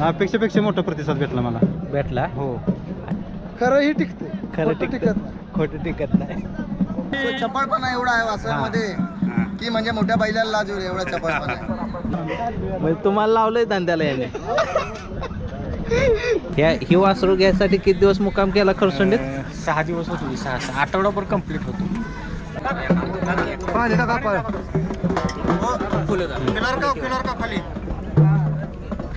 अपेक्षेपेक्षा मोठा प्रतिसाद भेटला मला. भेटला? हो. खरं ही टिकते खरं खोटं टिकत टिकत नाही. खोटं टिकत नाही. चपळपणा एवढा आहे वासरमध्ये की म्हणजे मोठ्या बैलाला लाज होईल एवढा चपळपणा आहे. म्हणजे तुम्हाला लावलंय धंद्याला याने. ह्या ही वासरू घ्यायसाठी किती दिवस मुक्काम केला खरसुंडीत? सहा दिवस होतो. सहा सहा आठवडाभर कंप्लीट होतो. किलर का किलर का खाली.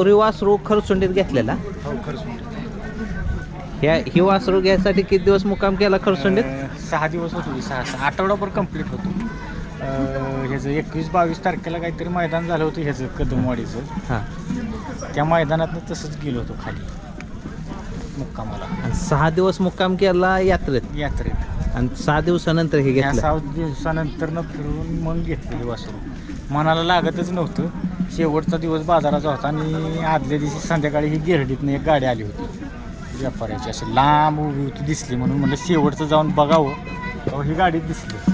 चाकुरी वासरू खरसुंडीत घेतलेला? हो ह्या ही वासरू घ्यायसाठी किती दिवस मुक्काम केला खरसुंडीत? सहा दिवस होतो सहा सहा आठवडाभर कंप्लीट होतो. अं, ह्याचं एकवीस बावीस तारखेला काहीतरी मैदान झालं होतं ह्याचं कदमवाडीचं. हां. त्या मैदानातनं तसंच गेलो होतो खाली मुक्कामाला. आणि सहा दिवस मुक्काम केला यात्रेत? यात्रेत. आणि सहा दिवसानंतर हे घेतलं? सहा दिवसानंतर फिरून मग घेतलं हे वासरू. मनाला लागतच नव्हतं. शेवटचा दिवस बाजाराचा होता आणि आदल्या दिवशी संध्याकाळी ही गिरडीतनं एक गाडी आली होती. व्यापाऱ्याची अशी लांब उभी होती दिसली म्हणून म्हणलं शेवटचं जाऊन बघावं. तेव्हा ही गाडी दिसली.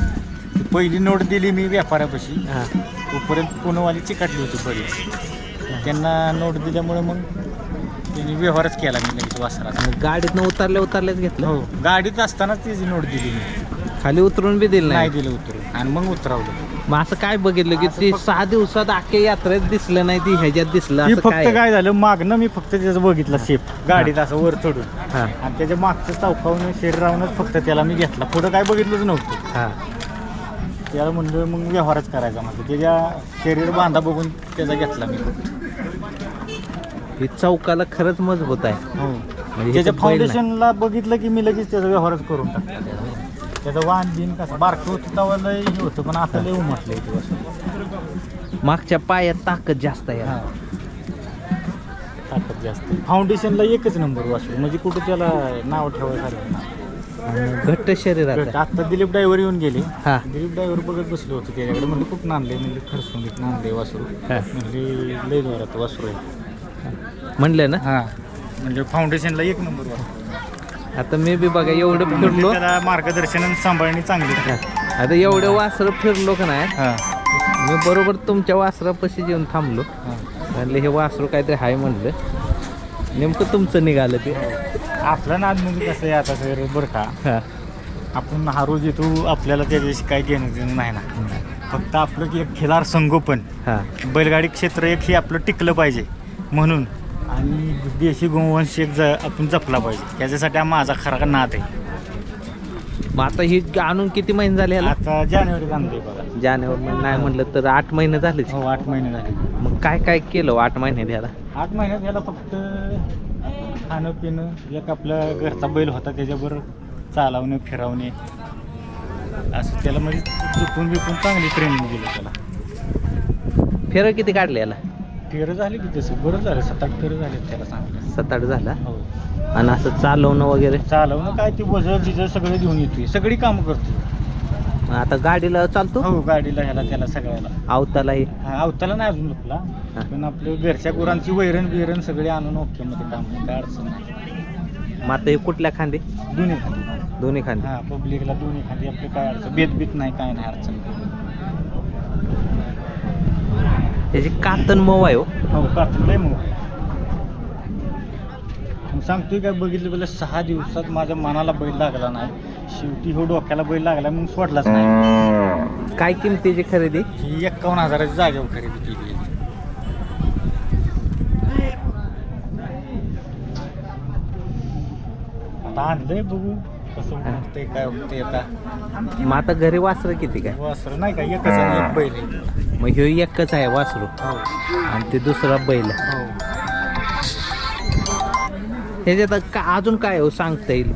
ती पहिली नोट दिली मी व्यापाऱ्यापाशी. हां. तोपर्यंत पुणेवाली चिकाटली होती बरीच. त्यांना नोट दिल्यामुळे मग त्यांनी व्यवहारच केला मी लगेच वासराचा. गाडीतनं उतरल्या उतरल्याच घेतलं? हो गाडीत असतानाच तिची नोट दिली मी. खाली उतरून बी दिलं नाही नाही? दिलं उतरून. आणि मग उतरवलं. मग असं काय बघितलं की ती सहा दिवसात अख्ख्या यात्रेत दिसलं नाही ती ह्याच्यात दिसलं ती असं फक्त काय? काय झालं मागणं मी फक्त त्याचं बघितलं शेप गाडीत असं वर चढून. हां. आणि त्याच्या मागचं चौकावून शरीरावूनच फक्त त्याला मी घेतला. पुढं काय बघितलंच नव्हतं. हां. त्याला म्हणलं मग व्यवहारच करायचा. म्हणजे त्याच्या शरीर बांधा बघून त्याचा घेतला मी. ही चौकाला खरंच मजबूत आहे. हो. म्हणजे त्याच्या इथं बैल नाही. फाउंडेशनला बघितलं की मी लगेच त्याचा व्यवहारच करून टाकला त्याचं वाहन बिन कसं? बारकं होतं तेव्हा लय हे होतं पण आता लय उमटलं ते असं मागच्या पायात ताकद जास्त आहे. हा. ताकद जास्त फाउंडेशनला एकच नंबर वाचलो म्हणजे कुठं त्याला नाव ठेवायचं नाही. आणि घट्ट शरीरात आहे. आता दिलीप ड्रायव्हर येऊन गेले. हा. दिलीप ड्रायव्हर बघत बसलो होतो त्याच्याकडे म्हणजे खूप नांदले म्हणजे खरसून घेत नांदले वासरू. हा. म्हणजे लय जोरात वासरू आहे. म्हणलं ना? हा. म्हणजे फाउंडेशनला एक नंबर वासरू आता मी बी बघा एवढं फिरलो. त्याला मार्गदर्शन आणि सांभाळणी चांगली. आता एवढं वासरं फिरलो का नाही हा. मी बरोबर तुमच्या वासरापाशी येऊन थांबलो. हा. म्हणलं हे वासरू काहीतरी हाय म्हणलं. नेमकं तुमचं निघालं ते. आपला नाद म्हणजे कसं आहे आता सर बरं का हा. आपण हा रोज येतो आपल्याला त्याच्याशी काय घेणं देणं नाही ना. फक्त आपलं की एक खिलार संगोपन. हा. बैलगाडी क्षेत्र एक हे आपलं टिकलं पाहिजे. म्हणून आणि देशी गोवंश एक ज आपण जपला पाहिजे. याच्यासाठी हा माझा खरा नाद आहे. मग आता ही आणून किती महिने झाले ह्याला आता जानेवारीत आणले बघा. जानेवारी महिने नाही म्हणलं तर आठ महिने झालेच हो आठ महिने झाले. मग काय काय केलं हो आठ महिन्यात ह्याला आठ महिन्यात याला फक्त खाणं पिणं एक आपला घरचा बैल होता त्याच्याबरोबर चालवणे फिरवणे. असं त्याला म्हणजे चुकून बिकून चांगली ट्रेनिंग दिली त्याला. फेरं किती काढले याला? फेरं झाली की तसं? बरं झालं सात आठ फेरं झाले त्याला चांगलं. सात आठ झाला? हो. आणि असं चालवणं वगैरे? चालवणं काय ते वजन बिजं सगळं घेऊन येतोय. सगळी कामं करतो मग आता गाडीला चालतो? हो गाडीला ह्याला त्याला सगळ्याला. आवतालाही हा, अवताला नाही अजून हा. पण आपलं घरच्या गुरांची वैरण बिरण सगळे आणून ओके मध्ये काम आहे, काय अडचण नाही. मग आता हे कुठल्या खांदे? दोन्ही खाली दोन्ही खांदे. हा पब्लिकला दोन्ही खाली आपले काय अडचण? बेत बीत नाही काय नाही अडचण त्याची कातन मऊ आहे हो. हो कातून लय मग सांगतोय काय बघितलं पहिलं सहा दिवसात माझ्या मनाला बैल लागला नाही. शेवटी हो डोक्याला बैल लागला मग सोडलाच नाही. काय किमतीची खरेदी? ही एक्कावन्न हजाराची जागेवर खरेदी केली. आता आणलंय बघू. कसं होतंय काय होतंय आता. मग आता घरी वासरं किती काय? वासर नाही का? एकच आहे, एक बैल आहे. मग ह्यो एकच आहे वासरू. हो. आणि ते दुसरा बैल आहे. हो. ह्याच्यात का अजून काय हो सांगता येईल?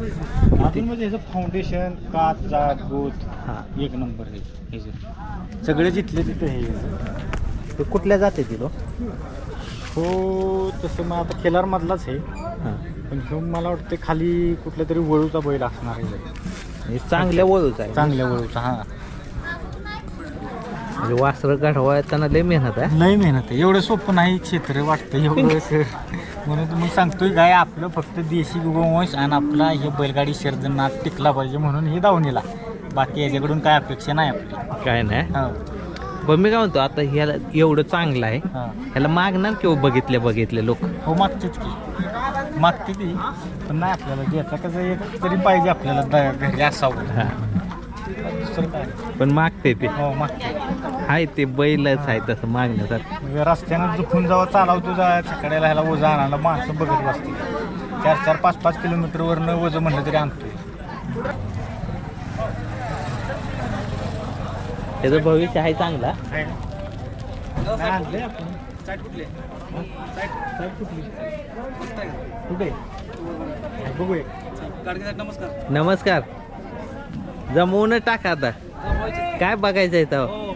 अजून म्हणजे ह्याचं फाउंडेशन काच जात गोत हा. एक नंबर आहे ह्याचं. सगळे जिथले तिथे हे ह्याचं. ते कुठल्या जाते ती लोक हो तसं मग आता खेलार मधलाच आहे. हां. पण ह्यो मला वाटतं खाली कुठल्या तरी वळूचा बैल असणार आहे. हे चांगल्या वळूच आहे. चांगल्या वळूचा हा. म्हणजे वासरं गाढवायताना लय मेहनत आहे. लय मेहनत आहे. एवढं सोपं नाही क्षेत्र वाटतं एवढं सर म्हणून तर मग सांगतोय काय आपलं फक्त देशी गोवंश आणि आपला हे बैलगाडी शर्जनात टिकला पाहिजे म्हणून हे दावणीला. बाकी याच्याकडून काय अपेक्षा नाही आपली. काय नाही. हा. पण मी काय म्हणतो आता ह्याला एवढं चांगलं आहे. हा. ह्याला मागणार किंवा बघितले बघितले लोक? हो मागतेच की. मागते ती पण नाही आपल्याला द्यायचा कसं एक तरी पाहिजे आपल्याला द- घरी असावं. दुसरं काय? पण मागते ते. हो मागते आहे ते बैलच आहे तसं मागण्यासारखं. म्हणजे रस्त्यानं चुकून जेव्हा चालवतो जा छकड्याला ह्याला वजं आणायला माणसं बघत बसते चार चार पाच पाच किलोमीटरवरनं वजं म्हणलं तरी आणतोय. त्याचं भविष्य आहे चांगला. आपण. कुठली कुठली? कुठे बघूया. नमस्कार. जमवून टाका आता. काय बघायचं आहे हो.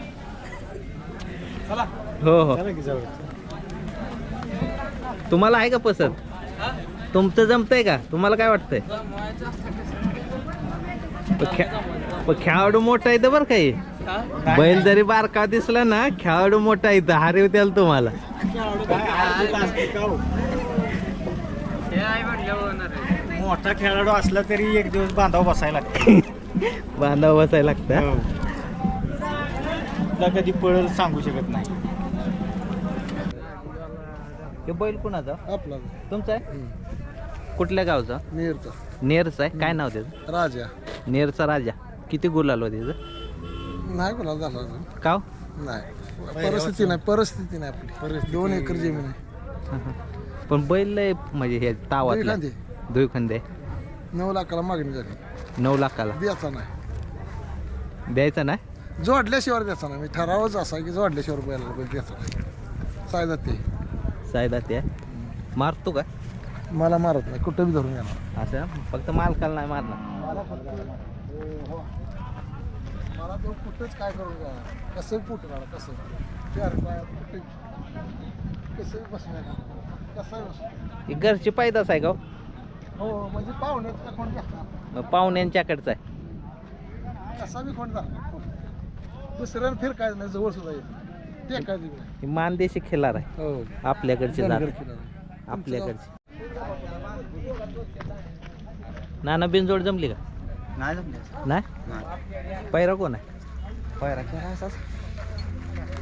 हो जाऊ तुम्हाला आहे का पसंत? तुमचं जमतंय का? तुम्हाला काय वाटतंय? खेळाडू मोठा आहे तर बरं काही बैल जरी बारका दिसला ना खेळाडू मोठा तर हारीव त्याला तुम्हाला? मोठा खेळाडू असला तरी एक दिवस बांधाव बसायला लागतं. बांधाव बसायला लागतं? हो. कधी पळल सांगू शकत नाही. हे बैल कुणाचा? आपला. तुमचा आहे? कुठल्या गावचा? नेरचा. नेरचा आहे? काय नाव त्याचं? राजा. नेरचा राजा. किती गुलाल हो त्याचं? नाही कोणाला झाला अजून. काव नाही. परिस्थिती नाही परिस्थिती नाही आपली. दोन एकर जमीन आहे. पण बैल लय म्हणजे हे तावातला. खांदे. दुई खंदे नऊ लाखाला मागणी झाली. नऊ लाखाला. द्यायचा नाही. द्यायचा ना जोडल्याशिवाय द्यायचा नाही. मी ठरावच असा की जोडल्याशिवाय बैलाला बैल द्यायचा नाही. सायदा ते सायदा ते मारतो का? मला मारत नाही. कुठं बी धरून येणार. असं? फक्त मालकाला नाही मारणार. हो, हो. मला तो कुठंच काय करून द्या. कसं फुट काढा कसं? चार कुठे? कसं बसणार? कसं बसणार? ही घरची पायदास आहे का हो? हो म्हणजे पाहुण्याचा कोण मग पाहुण्यांच्याकडचा आहे. कसा बी कोण जाणार? दुसऱ्यानं फिर काय नाही जवळ सुद्धा येत ते काय दिलं ही मानदेशी खिलार आहे. हो. जात. आपल्याकडची. नाना बिनजोड जमली का? नाही जमले नाही? पैरा कोण आहे? पायरा काय असाच.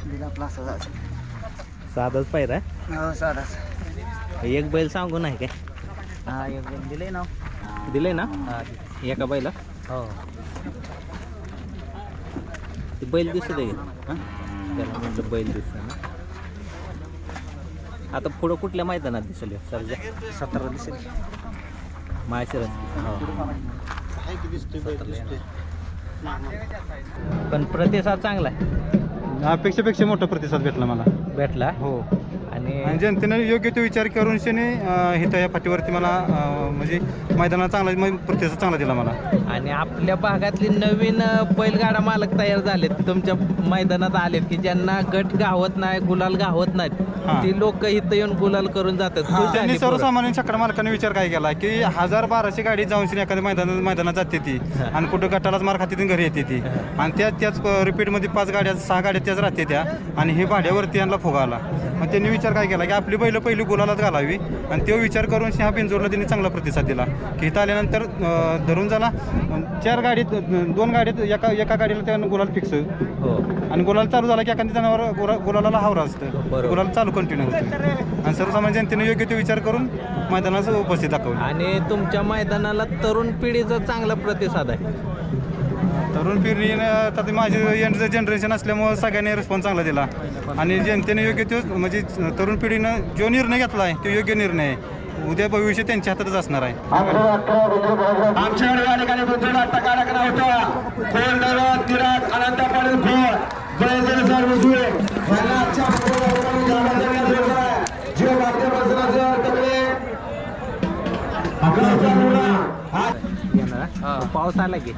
दिला आपला साधाच पैरा हो साधाच. आहे एक बैल सांगू नाही काय? हा एक दिले ना. दिले ना? एका बैला? हो. ते बैल दिसत आहे का त्याला म्हटलं बैल दिसत ना. आता पुढं कुठल्या मैदानात दिसेल? सरजा? सतरा दिसेल. माळशिरस. पण प्रतिसाद चांगला आहे. अपेक्षेपेक्षा मोठा प्रतिसाद भेटला मला. भेटला? हो. आणि आणि जनतेने योग्य तो विचार करून शनी हिथं या पाठीवरती मला अं, म्हणजे मैदानात चांगला म- प्रतिसाद चांगला दिला मला. आणि आपल्या भागातली नवीन बैलगाडा मालक तयार झालेत. तुमच्या मैदानात आलेत की ज्यांना गट गावत नाही गुलाल गावत नाहीत. ती लोक इथं येऊन गुलाल करून जातात. त्यांनी. सर्वसामान्य चक्र मालकाने विचार काय केला की हजार बाराशे गाडी जाऊन एखाद्या मैदानात मैदानात जाते ती. आणि कुठं गटालाच मार खाते घरी येते ती. आणि त्या त्याच रिपीटमध्ये पाच गाड्या सहा गाड्या त्याच राहते त्या. आणि हे भाड्यावरती यांना फुगा आला. मग त्यांनी विचार काय केला की आपली बैल पहिली गुलालाच घालावी. आणि तो विचार करून ह्या बिंजोरला त्यांनी चांगला प्रतिसाद दिला. की इथं आल्यानंतर धरून झाला. चार गाडीत दोन गाडीत एका एका गाडीला त्यानं गुलाल फिक्स हो. आणि गुलाल चालू झाला की एखाद्या जनावर गुरा- गुलाला हावरा असतं. गुलाल चालू कंटिन्यू होतं. आणि सर्वसामान्य जनतेने योग्य तो विचार करून मैदानाचं उपस्थित दाखवलं. आणि तुमच्या मैदानाला तरुण पिढीचा चांगला प्रतिसाद आहे. तरुण पिढीनं आता ते माझे यंगचं जनरेशन असल्यामुळं सगळ्यांनी रिस्पॉन्स चांगला दिला. आणि जनतेने योग्य तो म्हणजे तरुण पिढीनं जो निर्णय घेतला आहे तो योग्य निर्णय आहे. उद्या भविष्य त्यांच्या हातातच असणार आहे. आमच्याकडे या ठिकाणी बुद्धीला टकाटक होता. कोण दैवत निराट अनंत पाटील खोल जय जय सर विजय यांना आजच्या उपक्रमासाठी जाणं जे माध्यमाचं तकडे हा. येणार पाऊस आला की.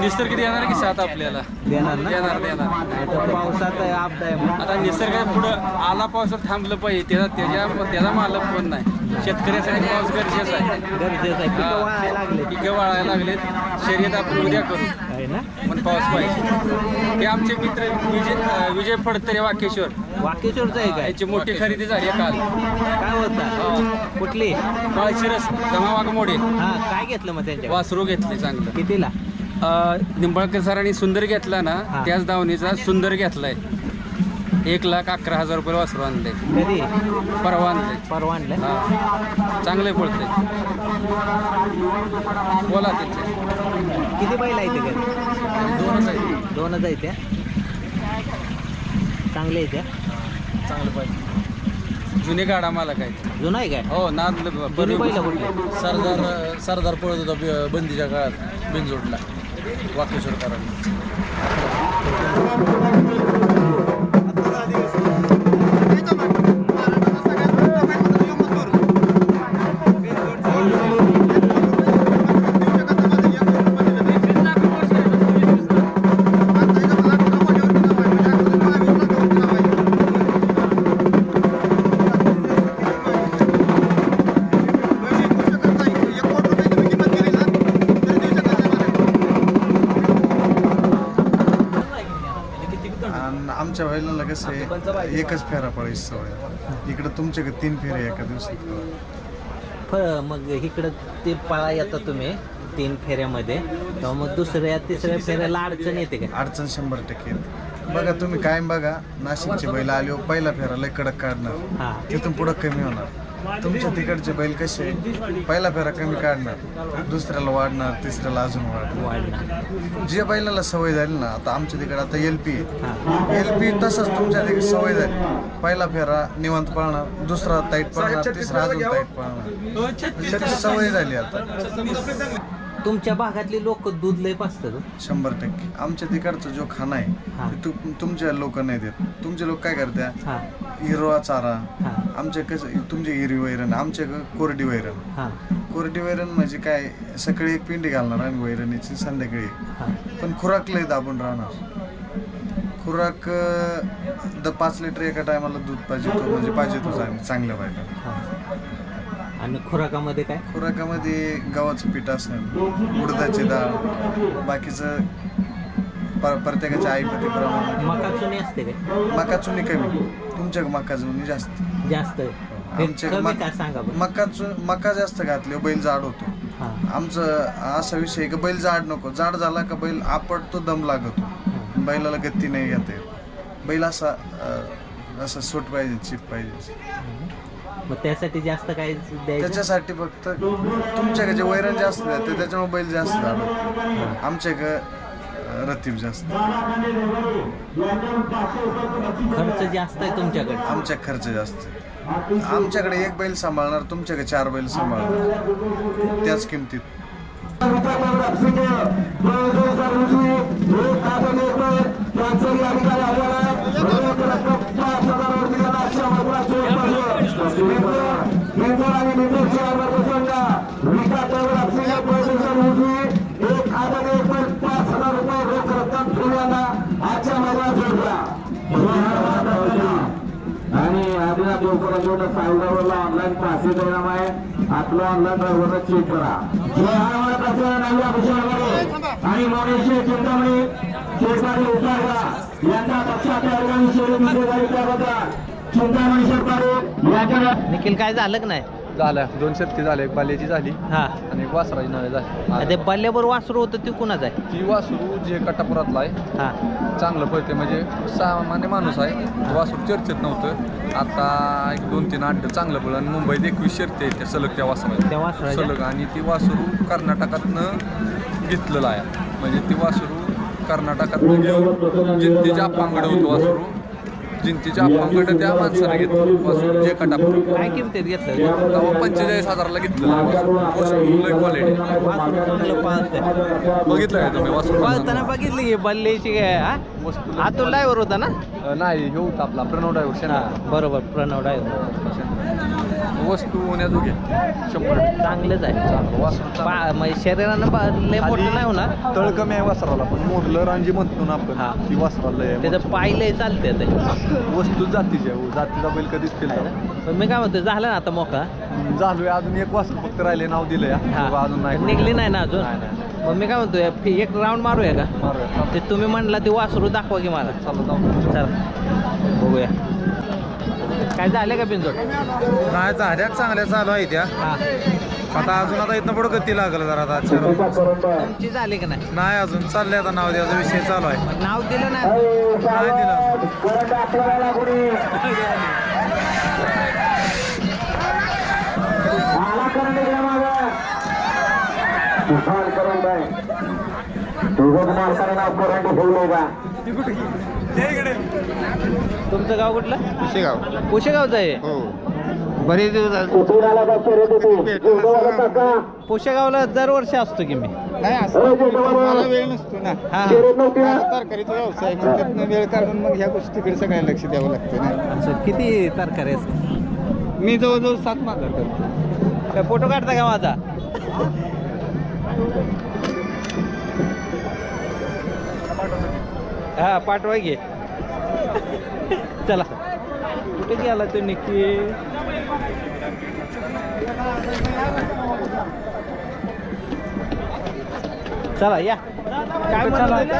निसर्ग देणार की साथ आपल्याला? देणार ना? देणार देणार. नाही तर पावसात आपदा आहे मग. आता निसर्ग पुढं आला पाऊस थांबलं पाहिजे त्याचा त्याच्या त्याचा मालक पण नाही? शेतकऱ्यासाठी पाऊस गरजेचा आहे. गरजेचं आहे. पिकं वाळायला लागले पिकं वाळायला लागलेत. शर्यत आपण उद्या करू. पण पाऊस पाहिजे. ते आमचे मित्र विजय विजय फडतरे वाकेश्वर. वाकेश्वरचं आहे. काय याची मोठी खरेदी झाली आहे काल. काय होतं कुठली? माळशिरस जमावाग मोडे. हा काय घेतलं मग त्यांच्या वासरू घेतले चांगलं. कितीला? अं, निंबाळकर सरांनी सुंदर घेतला ना हा. त्याच दावणीचा सुंदर घेतलाय. एक लाख अकरा हजार रुपये वासरू आणले. कधी? परवा आणले. परवा आणलं? हा. चांगले पडते बोला त्याचे किती बैल आहे ते दोनच आहे दोनच आहे त्या? चांगले आहे त्या? चांगलं पाहिजे जुने गाडा मला काय जुना आहे काय? हो नाद जुनी बैल कुठली? सरदार सरदार पळत होता बि- बंदीच्या काळात बिनजोडला. वाकेश्वरकरांनी. एकच फेरा पडायची सवय इकडं तुमच्याकडे तीन फेरे एका दिवसात फ मग इकडं ते पळा येता तुम्ही तीन फेऱ्यामध्ये. तेव्हा मग दुसऱ्या तिसऱ्या फेऱ्याला अडचण येते काय अडचण शंभर टक्के येते. बघा तुम्ही कायम बघा नाशिकचे बैल आले हो, पहिला फेरा लय कडक काढणार. हा. तिथून पुढं कमी होणार. तुमच्या तिकडचे बैल कसे पहिला फेरा कमी काढणार दुसऱ्याला वाढणार तिसऱ्याला अजून वाढणार? वाढणार जे बैलाला सवय झाली ना आता आमच्या तिकडे आता एल पी एल पी तसंच तुमच्या तिकडे सवय झाली. पहिला फेरा निवांत पाळणार दुसरा ताईट पाळणार तिसरा अजून ताईट पाळणार. सवय झाली आता. तुमच्या भागातली लोक दूध लय पाचतात शंभर टक्के. आमच्या तिकडचा जो खाना आहे हा. ते तु- तुमच्या लोक नाही देत. तुमचे लोक काय करतात हा. हिरवा चारा. हा. आमच्या कसं तुमचे हिरवी वैरण आमच्या कोरडी वैरण. हा. कोरडी वैरण म्हणजे काय सकाळी एक पिंडी घालणार आम्ही वैरणीची संध्याकाळी एक. हा. पण खुराक लय दाबून राहणार. खुराक अं, द पाच लिटर एका टायमाला दूध पाहिजे तो म्हणजे पाहिजे तो चांग- चांगलं पाहिजे हा. आणि खुराकामध्ये काय? खुराकामध्ये गव्हाचं पीठ असेल उडदाची डाळ बाकीचं पर प्रत्येकाच्या आईपतीप्रमाणे मका चुनी असते काय? मका चुनी कमी. तुमच्या मका चुनी जास्त. जास्त हे कमी मक- काय सांगा बरं? मका चु मका जास्त घातले बैल जाड होतो. हा. आमचं असा विषय आहे की बैल जाड नको. जाड झाला का बैल आपटतो दम लागतो. हा. बैलाला गती नाही घेता येत. बैल असा अं, असा सूट पाहिजे चिप पाहिजे. मग त्यासाठी जास्त काय द्यायचं? त्याच्यासाठी फक्त तुमच्याकडे जे वैरण जास्त आहे त्याच्यामुळे बैल जास्त होतो आमच्याकडे रतीब जास्त. खर्च जास्त आहे तुमच्याकडे? आमच्या खर्च जास्त आहे. आमच्याकडे एक बैल सांभाळणार तुमच्याकडे चार बैल सांभाळणार. त्याच किमतीत. आदिना देवकरांकडून ऑनलाईन पासिंग परिणाम आहे. आपलं ऑनलाईन ड्रायव्हरला चेक करा. आणि मोनेश्वर चिंतामणी शेतकरी उतारा यांचा पक्षाच्या ठिकाणी शहरी त्याबद्दल चिंतामणी शेतकरी यांच्या निखिल काय झालं नाही? झाल्या दोन शतकी झाले एक बाल्याची झाली हा. आणि एक वासराची आणि ते झाली बल्ल्यावर वासरू होतं ते कुणाच आहे? ती वासरू जे कटापुरातला आहे हा. चांगलं पळते म्हणजे सामान्य माणूस आहे. तो वासरू चर्चेत नव्हतं. आता एक दोन तीन आठ चांगलं पळ आणि मुंबईत एकवीस शर्ती आहेत त्या सलग त्या वासराच्या. त्या वासराच्या? सलग आणि ती वासरू कर्नाटकातनं घेतलेलं आहे. म्हणजे ती वासरू कर्नाटकातनं घेऊन जिंतीच्या अप्पांकडे होतं वासरू जिंतीच्या अप्पांकडे त्या माणसानं घेतलं. जे कटापूर काय किमतीत घेतलं? तेव्हा पंचेचाळीस हजाराला लय क्वालिटी बघितलं आहे तुम्ही वासरू पाळताना बघितलं की बल्ल्याची काय हा? वस्तू अतुल ड्रायव्हर होता ना नाही हे होता आपला प्रणव हा ड्रायव्हर बरोबर प्रणव ड्रायव्हर वस्तू होण्याजोगे शंभर टक्के. चांगलंच आहे चांगलं वासरू चांगलं. पा- म्हणजे शरीरानं लय मोठं नाही होणार तळ कमी आहे वासराला पण मोडलं रांजी म्हणतो ना हा. आपण ती वासराला आहे. त्याचं पाय लय चालते ते वस्तू जातीची आहे हो. जातीचा बैल कधीच केला पण मी काय म्हणतो झालं ना आता मोका झालोय अजून एक वासरू फक्त राहिले नाव दिलंय हा. हा अजून नाही निघली नाही ना अजून नाही, नाही. मग मी काय म्हणतोय फि- एक राऊंड मारूया का? मारूया. ते तुम्ही म्हणला ते वासरू दाखवा की मला. चला चला. बघूया. काय झाले का पिंजोड नाही झाल्या चांगल्या चालू आहे त्या. हा. आता अजून आता इथं पुढं गती लागल जरा आता. तुमची झाली का नाही? नाही अजून चाललंय आता नाव द्यायचा विषय चालू आहे. मग नाव दिलं नाही नाही दिलं ठेवलंय का? तुमचं गाव कुठलं? शेगाव पुशेगावचं आहे? हो. बरेच दिवस झाले. कुठून आला का पुशेगावला दरवर्षी असतो. की मी? नाही असं मला वेळ नसतो ना. हा तरकारीचा व्यवसाय मग त्यातनं वेळ काढून मग ह्या गोष्टीकडे सगळ्या लक्ष द्यावं लागतं ना. असं किती तरकारी असते मी जवळजवळ सात माजार करतो काय फोटो काढता का माझा? हा पाठवा घे चला. कुठे गेला तो निकी चला या. काय म्हणत?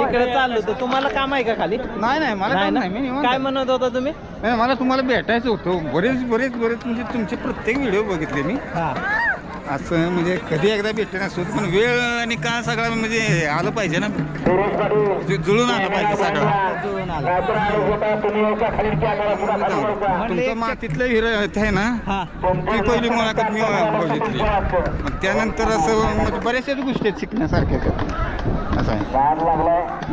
इकडे चाललो तर तुम्हाला काम आहे का खाली? नाही नाही मला नाही मी निवांत काय. म्हणत होता तुम्ही? नाही, मला तुम्हाला भेटायचं होतं. बरेच बरेच बरेच म्हणजे तुमचे प्रत्येक व्हिडिओ बघितले मी. हा. असं म्हणजे कधी एकदा भेटले नसतो पण वेळ आणि काळ सगळा म्हणजे आलं पाहिजे ना. जुळून आलं पाहिजे सगळं. जुळून आलं. तुमचं मातीतलं हिर आहे ना? हा ती पहिली मुलाखत मी बघितली. मग त्यानंतर असं म्हणजे बऱ्याचशाच गोष्टी आहेत शिकण्यासारख्या. असं आहे.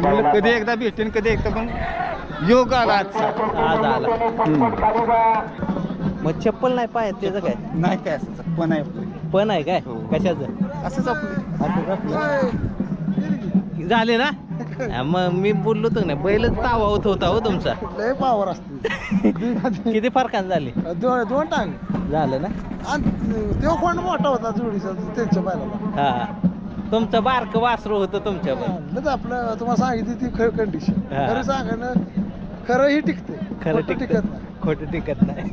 मला कधी एकदा भेटेन कधी एकदा पण योग आला आजचा. आज आला. मग चप्पल नाही पाय त्याचं काय? नाही काय असं पण आहे आपलं. पण आहे काय? हो. कशाचं? असंच आपलं झाले ना? हा, मग मी बोललो तर नाही बैलच तावा होत होता हो तुमचा. लय पावर असते. किती फरकान झाली? दोन दोन टांग. झालं ना? आणि तो कोण मोठा होता जोडीचा त्यांच्या बैलाला. हा. तुमचं बारक वासरू होतं तुमच्या म्हणलं तर आपलं तुम्हाला सांगितली ती खरं कंडिशन हा. खरं सांगणं खरं ही टिकते. खरं खोटं टिकत. टिकत नाही. खोटं टिकत नाही.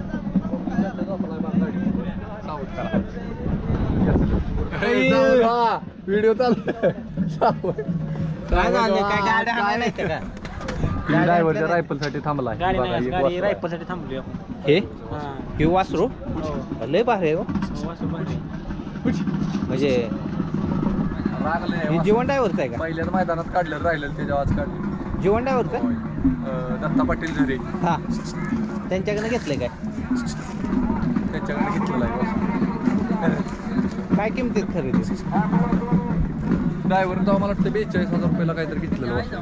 व्हिडिओ चालू काय झालं? काय गाड्या हाणायला नाही. का? ड्रायव्हरच्या रायफलसाठी थांबला गाडी नाही गाडी रायफलसाठी थांबली आपण. हे? हा. हे वासरू? लय भारी आहे हो. हो. म्हणजे हे जीवन ड्रायव्हरचं आहे का? पहिल्याच मैदानात काढलं राहिलं त्याच्या आज काढलं. जीवन ड्रायव्हरचं आहे? अं, दत्ता पाटील झरे हा. त्यांच्याकडनं घेतलंय काय? त्याच्याकडे घेतलेला आहे वासरू. काय किमतीत खरेदी? ड्रायव्हर तेव्हा मला वाटतं बेचाळीस हजार रुपयाला काहीतरी घेतलेलं वासरू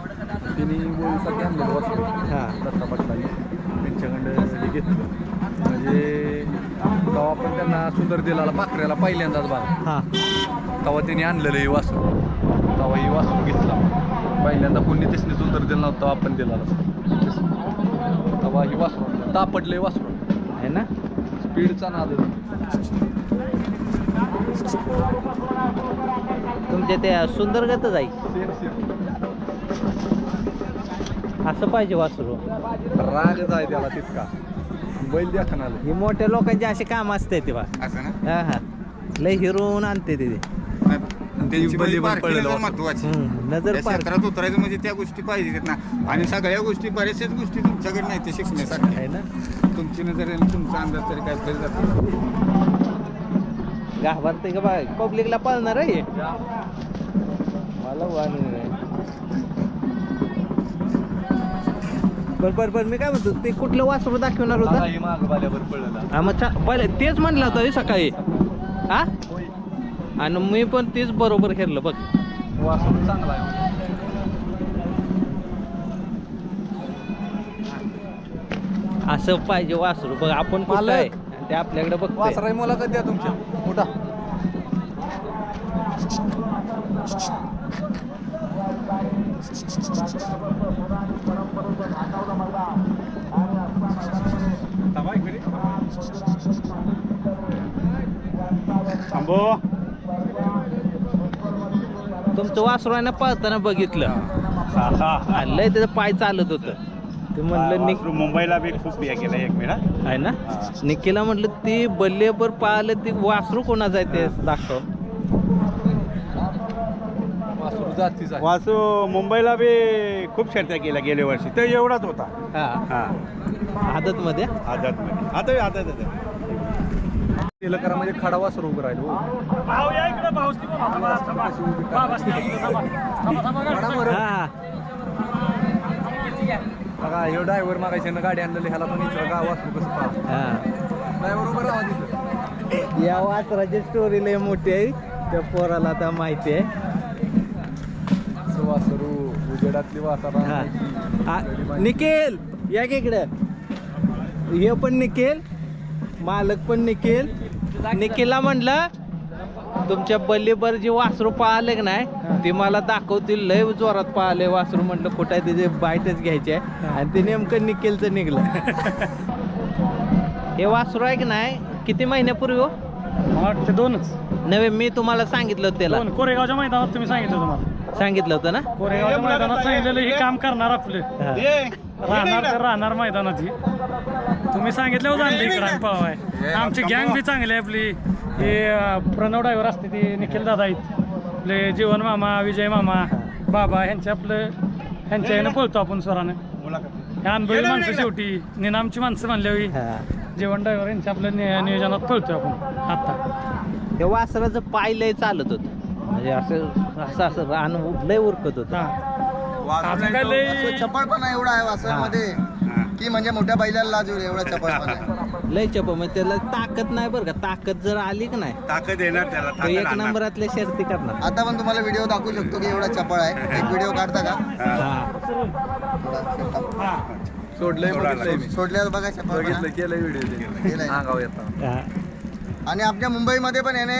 त्यांनी गोळीसाठी आणलेलं वासरू हा. दत्ता पाटलांनी. त्यांच्याकडं हे घेतलं. म्हणजे तेव्हा आपण त्यांना सुंदर दिलाला पाखऱ्याला पहिल्यांदाच बारा हा. तेव्हा त्यांनी आणलेलं हे वासरू तेव्हा ही वासरू घेतला. पहिल्यांदा कोणी त्याने सुंदर दिला नव्हता आपण दिला तेव्हा ही वासरू आणलं. तापडलंय वासरू आहे ना? स्पीडचा नाद तुमच्या त्या सुंदरगतच आहे. असं पाहिजे वासरू. रागच आहे त्याला तितका. बैल आलं ही मोठ्या लोकांची अशी काम असते ते बा. असं ना? हा हा. लय हिरोन आणते ते त्यांची बली पडलेलं. महत्वाची. हम्म, नजर त्या पार. क्षेत्रात उतरायचं म्हणजे त्या गोष्टी पाहिजेत ना. आणि सगळ्या गोष्टी बऱ्याचशाच गोष्टी तुमच्याकडे नाही ते शिकण्यासाठी आहे ना? तुमची नजर आणि तुमचा अंदाज तरी काय तरी जातो. घाबरते का बा पब्लिकला पाळणार आहे. हे. मला वाण बर बर बर मी काय म्हणतो ते कुठलं वासरू दाखवणार होता? ही माग चा- पहिले तेच म्हणलं होतं हे सकाळी. हा? आणि मी पण तेच बरोबर खेळलं बघ. वासरू चांगला आहे. असं पाहिजे वासरू बघ आपण कुठं. आहे? आणि ते आपल्याकडे बघ वासराई मुलाखत द्या तुमच्या. थांबो. तुमचं वासरू आहे ना पळताना बघितलं लय त्याचं पाय चालत होतं. ते म्हणलं निक मुंबईला बी खूप बिया केला एक वेळा. आहे ना? निकीला म्हटलं ती बल्लेबर पाहिलं ती वासरू कोणाचं आहे ते दाखव. वासरू जातीच वासू मुंबईला बी खूप शर्त्या केल्या गेल्या वर्षी. तर एवढाच होता. हा. हा. आदत मध्ये आझादमध्ये आता आझाद केलं करा म्हणजे खडा वासरू उभं राहिलो हा बघा ह्यो ड्रायव्हर मागायचे ना गाडी आणलेली ह्याला पण इथं गाव वासरू कसं पाहा हा ड्रायव्हर उभं राहा तिथं या वासराची स्टोरी लय मोठी आहे त्या पोराला आता माहिती आहे असं वासरू उजेडातली वासरा हा. हा, निखिल या की इकडं हे पण निखिल मालक पण निखिल निखिलला म्हणलं तुमच्या बल्लीबर जे वासरू पाहिले की नाही ते मला दाखवतील लय जोरात पाहिले वासरू म्हटलं कुठं आहे त्याचे बाईटच घ्यायचे. आणि ते नेमकं निखिलचं निघलं. हे वासरू आहे की नाही किती महिन्यापूर्वी हो? मला वाटतं दोनच. नव्हे मी तुम्हाला सांगितलं होतं त्याला. दोन. कोरेगावच्या मैदानात तुम्ही सांगितलं तुम्हाला सांगितलं होतं ना? कोरेगावच्या मैदानात सांगितलेलं हे काम करणार आपले. राहणार तर राहणार मैदानात ही. तुम्ही सांगितलं आणली इकडं आम्ही पळवाय आमची गँग बी चांगली आहे आपली. हे प्रणव ड्रायव्हर असते ते निखिल दादा आहेत. आपले जीवन मामा विजय मामा बाबा ह्यांचे आपलं ह्यांच्या ह्यानं पळतो आपण स्वरानं हे अनुभवी माणसं शेवटी. निनामची माणसं म्हणल्यावी हा. जीवन ड्रायव्हर यांच्या आपल्या नि- नियोजनात पळतोय आपण. आता. त्या वासराचं पाय लय चालत होत. म्हणजे असं असं असं रान लय उरकत होत. हा. आता काय लय चपळपणा एवढा आहे वासरामध्ये. की म्हणजे मोठ्या बैलाला लाज होईल एवढा आहे लय चप मग त्याला ताकद नाही बरं का? ताकद जर आली की नाही ताकद येणार त्याला एक नंबरातल्या शर्ती करणार. आता पण तुम्हाला व्हिडिओ दाखवू शकतो की एवढा चपळ आहे. एक व्हिडिओ काढता का? हा. सोडलंय बघितलंय मी. सोडल्यावर बघा चपळपणा बघितलं केलंय व्हिडिओ केलाय. अंगाव येतात हा. आणि आपल्या मुंबईमध्ये पण याने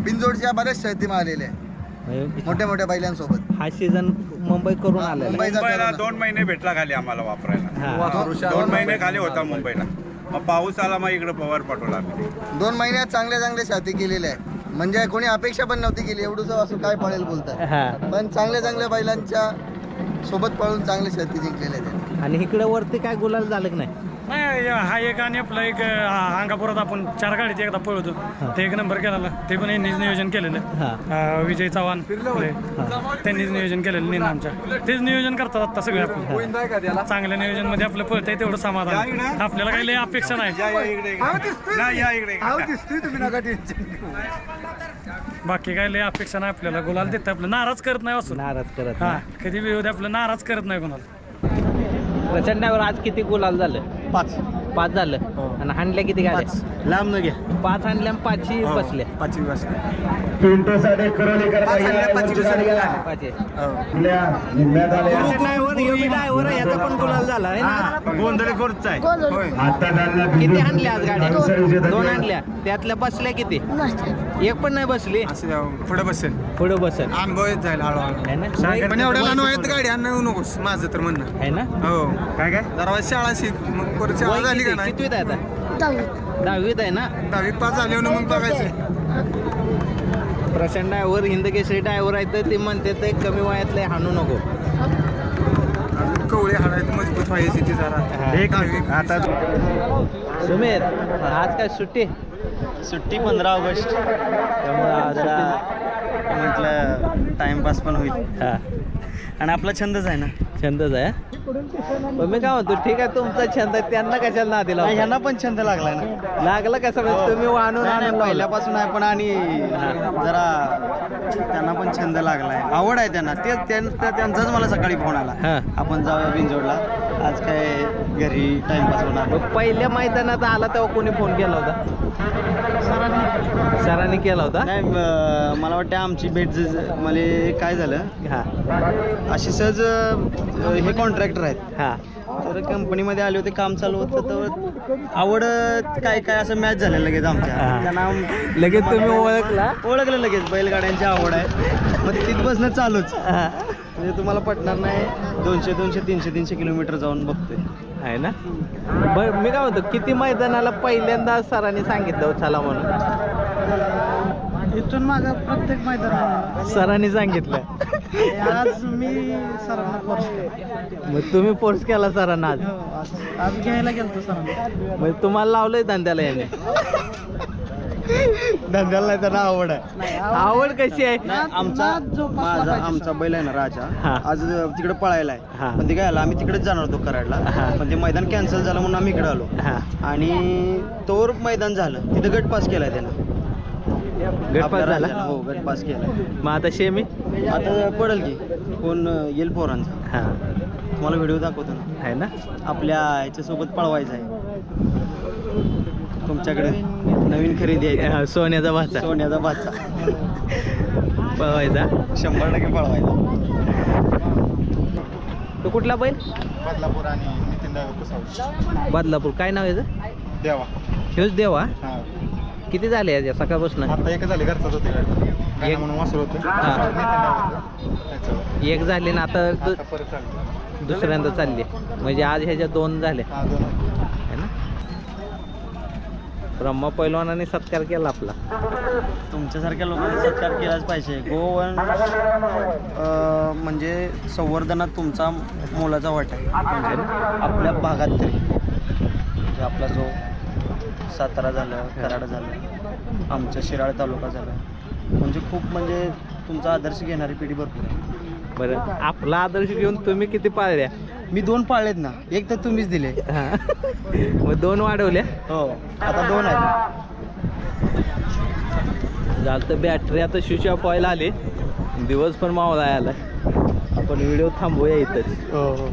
बिनजोडच्या बऱ्याच शर्ती मारलेल्या आहे म्हणजे मोठ्या मोठ्या बैलांसोबत. हा सीझन मुंबई करून आलेला आहे. मुंबईचा मुंबईला करून. दोन महिने भेटला खाली आम्हाला वापरायला. हा. दोन महिने खाली होता मुंबईला. मग पाऊस आला मग इकडे पवार पाठवला आम्ही. दोन महिन्यात चांगल्या चांगल्या शर्ती केलेल्या आहे म्हणजे कोणी अपेक्षा पण नव्हती केली. एवढंच असं काय पळेल बोलतात. हा. पण चांगल्या चांगल्या बैलांच्या सोबत पळून चांगले शर्ती जिंकलेल्या आहेत. आणि इकडे वरती काय गुलाल झालं की नाही? नाही हा एक आणि आपला एक अंगापुरात आपण चार गाडीत एकदा पळवतो ते एक नंबर केलेला. ते पण यांनीच नियोजन केलेलं. हा. अं, विजय चव्हाण. त्यांनीच नियोजन केलेलं नाही आमच्या. तेच नियोजन करतात आता सगळे आपलं. त्याला चांगल्या नियोजनमध्ये आपलं पळतंय तेवढं समाधान. आपल्याला काही लय अपेक्षा नाही. बाकी काही लय अपेक्षा नाही आपल्याला. गुलाल देत आपलं. नाराज करत नाही वासून नाराज करत हा नाही. कधी बी होते आपलं. नाराज करत नाही कोणाला. प्रचंडावर आज किती गुलाल झालं? पाच. पाच झालं. आणि हाणल्या किती गाड्या? लांब न घ्या. पाच हाणल्या आणि पाचही बसल्या पाचवी वाजता पिंटू साठे करवलीकर पाहिजे पाच आहे. आपल्या जिल्ह्यात आल्या ड्रायव्हर योगी ड्रायव्हर आहे, याचा पण गुलाल झाला आहे ना? आहे. आता झाला किती आणल्या आज गाड्या? दोन आणल्या त्यातल्या बसल्या किती? एक पण नाही बसली. पुढे बसेल. पुढे बसल. अनुभव येत जाईल हळूहळू. ना? पण एवढ्या लहान वयात गाडी आणू नकोस माझं तर म्हणणं. आहे ना? हो. काय काय? जरा शाळा शिक मग परत शाळा वय झाली किती? का नाही? कितवीत आहे आता? दहावीत. आहे ना? दहावी पास झाल्यावर मग बघायचं. प्रशांत ड्रायव्हर हिंदकेसरी ड्रायव्हर आहे तर ते म्हणते ते कमी वयातले हाणू नको. अजून कवळे हाडायत मजबूत व्हायची ती जरा. एक आता सुमेर आज काय सुट्टी? सुट्टी पंधरा ऑगस्ट. त्यामुळे आज जरा म्हटलं टाइमपास पण होईल. हा. आणि आपला छंदच आहे ना. छंदच आहे. पण मी काय म्हणतो? ठीक आहे तुमचा छंद आहे त्यांना कशाला ना दिला नाही, ह्यांना पण छंद लागलाय ना. लागलं कसं म्हणजे तुम्ही नाही, आणून नाही, लावलं. पहिल्यापासून आहे पण आणि जरा त्यांना पण छंद लागलाय. आवड आहे त्यांना. ते त्यां- त्या- त्यांचाच मला सकाळी फोन आला. हा. आपण जाऊया बिंजोडला आज काय घरी टाइमपास होणार. मग पहिल्या मैदानात आला तेव्हा कोणी फोन केला होता? सरांनी. केला होता? नाही अं, मला वाटतं आमची भेट ज- मला काय झालं? हा. अशी सहज अं, हे कॉन्ट्रॅक्टर आहेत. हा. तर कंपनीमध्ये आले होते काम चालू होतं तर आवड काय काय असं मॅच झालं लगेच आमच्या. हा. त्यांना लगेच तुम्ही ओळखला? ओळखलं लगेच बैलगाड्यांची आवड आहे. मग तिथपासून चालूच. हा. म्हणजे तुम्हाला पटणार नाही दोनशे दोनशे तीनशे तीनशे किलोमीटर जाऊन बघतोय. आहे ना? बर मी काय म्हणतो किती मैदानाला पहिल्यांदा सरांनी सांगितलं हो चला म्हणून? इथून मागं प्रत्येक मैदान सरांनी सांगितलं. आज मी सरांना फोर्स मग तुम्ही फोर्स केला सरांना आज. आज घ्यायला गेलतो सरांना. मग तुम्हाला लावलंय धंद्याला याने. धंद्याला नाही त्यांना आवड आहे. आवड कशी आहे? आमचा माझा आमचा बैल आहे ना राजा. हा. आज तिकडे पळायला हा. आहे पण ते काय आलं आम्ही तिकडेच जाणार होतो कराडला. हा. पण ते मैदान कॅन्सल झालं म्हणून आम्ही इकडे आलो. हा. आणि तोवर मैदान झालं. तिथं गट पास केलाय त्यानं. गटपास झाला? हो गट पास केलाय मग आता शेमी आता पडेल की. कोण येईल पोरांचा. हा. तुम्हाला व्हिडिओ दाखवतो ना. आहे ना? आपल्या ह्याच्यासोबत पळवायचं आहे. तुमच्याकडे नवीन खरेदी आहे. हा, सोन्याचा भाचा. सोन्याचा बादचा पळवायचा? शंभर टक्के पळवायचा. तो कुठला बैल? बदलापूर आणि नितीन बदलापूर. काय नाव आहे याचं? देवा. ह्योच देवा? हा. किती झाले याच्या सकाळपासून? आता एक झाले घरचाच होते गाडी. एक- म्हणून वासर होतं. नितीन डावाचं. त्याचं. एक झाले ना आता दुसऱ्यांदा चालली. म्हणजे आज ह्याच्या दोन झाले. हा ना? ब्रह्मा पैलवानाने सत्कार केला आपला. तुमच्यासारख्या लोकांचा सत्कार केलाच पाहिजे. गोवन म्हणजे संवर्धनात तुमचा मोलाचा वाटा आहे. म्हणजे आपल्या भागात तरी. म्हणजे आपला जो सातारा झालं कराड झालं आमचा शिराळ तालुका झाला. म्हणजे खूप म्हणजे तुमचा आदर्श घेणारी पिढी भरपूर आहे. बरं आपला आदर्श घेऊन तुम्ही किती पाळल्या? मी दोन पाळलेत ना एक तर तुम्हीच दिले. हा. मग दोन वाढवल्या? हो आता दोन आहेत. झालं तर बॅटरी आता स्विच ऑफ व्हायला आली. दिवस पण मावळा आला आपण व्हिडिओ थांबूया इथंच. हो हो.